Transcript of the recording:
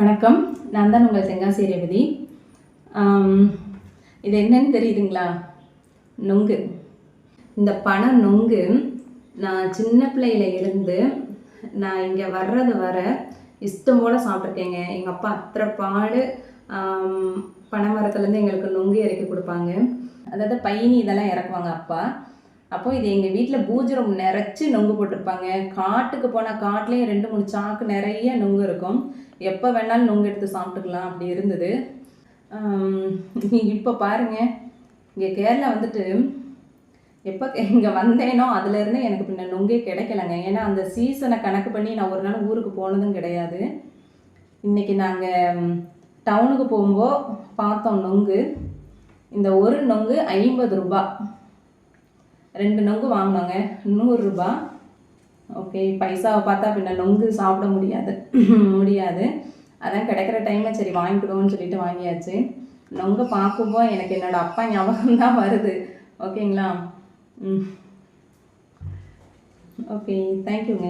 வணக்கம். நான் தான் உங்கள் தெங்காசி ரேவதி இது என்னன்னு தெரியுதுங்களா? நொங்கு. இந்த பனை நொங்கு நான் சின்ன பிள்ளையில இருந்து நான் இங்கே வர்றது வர இஷ்டம் போல் சாப்பிட்ருக்கேங்க எங்கள் அப்பா அத்தனை பாடு பனை மரத்துலேருந்து எங்களுக்கு நொங்கு இறக்கி கொடுப்பாங்க. அதாவது பையனி இதெல்லாம் இறக்குவாங்க அப்பா. அப்போ இது எங்கள் வீட்டில் பூஜரம் நிறைச்சி நொங்கு போட்டிருப்பாங்க. காட்டுக்கு போனால் காட்டுலேயும் ரெண்டு மூணு சாக்கு நிறைய நொங்கு இருக்கும். எப்போ வேணாலும் நொங்கு எடுத்து சாப்பிட்டுக்கலாம். அப்படி இருந்தது. இப்போ பாருங்கள் இங்கே கேரளா வந்துட்டு எப்போ இங்கே வந்தேனோ அதுலேருந்து எனக்கு பின்ன நொங்கே கிடைக்கலங்க. ஏன்னா அந்த சீசனை கணக்கு பண்ணி நான் ஒரு நாள் ஊருக்கு போனதும் கிடையாது. இன்றைக்கி நாங்கள் டவுனுக்கு போகும்போது பார்த்தோம் நொங்கு. இந்த ஒரு நொங்கு ஐம்பது ரூபாய் ரெண்டு நொங்கு வாங்கினாங்க. நூறுரூபா ஓகே பைசாவை பார்த்தா பின்ன நொங்கு சாப்பிட முடியாது. முடியாது. அதான் கிடைக்கிற டைமில் சரி வாங்கிக்கிடுவோம்னு சொல்லிட்டு வாங்கியாச்சு. நொங்கு பார்க்கும்போது எனக்கு என்னோட அப்பா ஞாபகம் தான் வருது. ஓகேங்களா ம். ஓகே தேங்க்யூங்க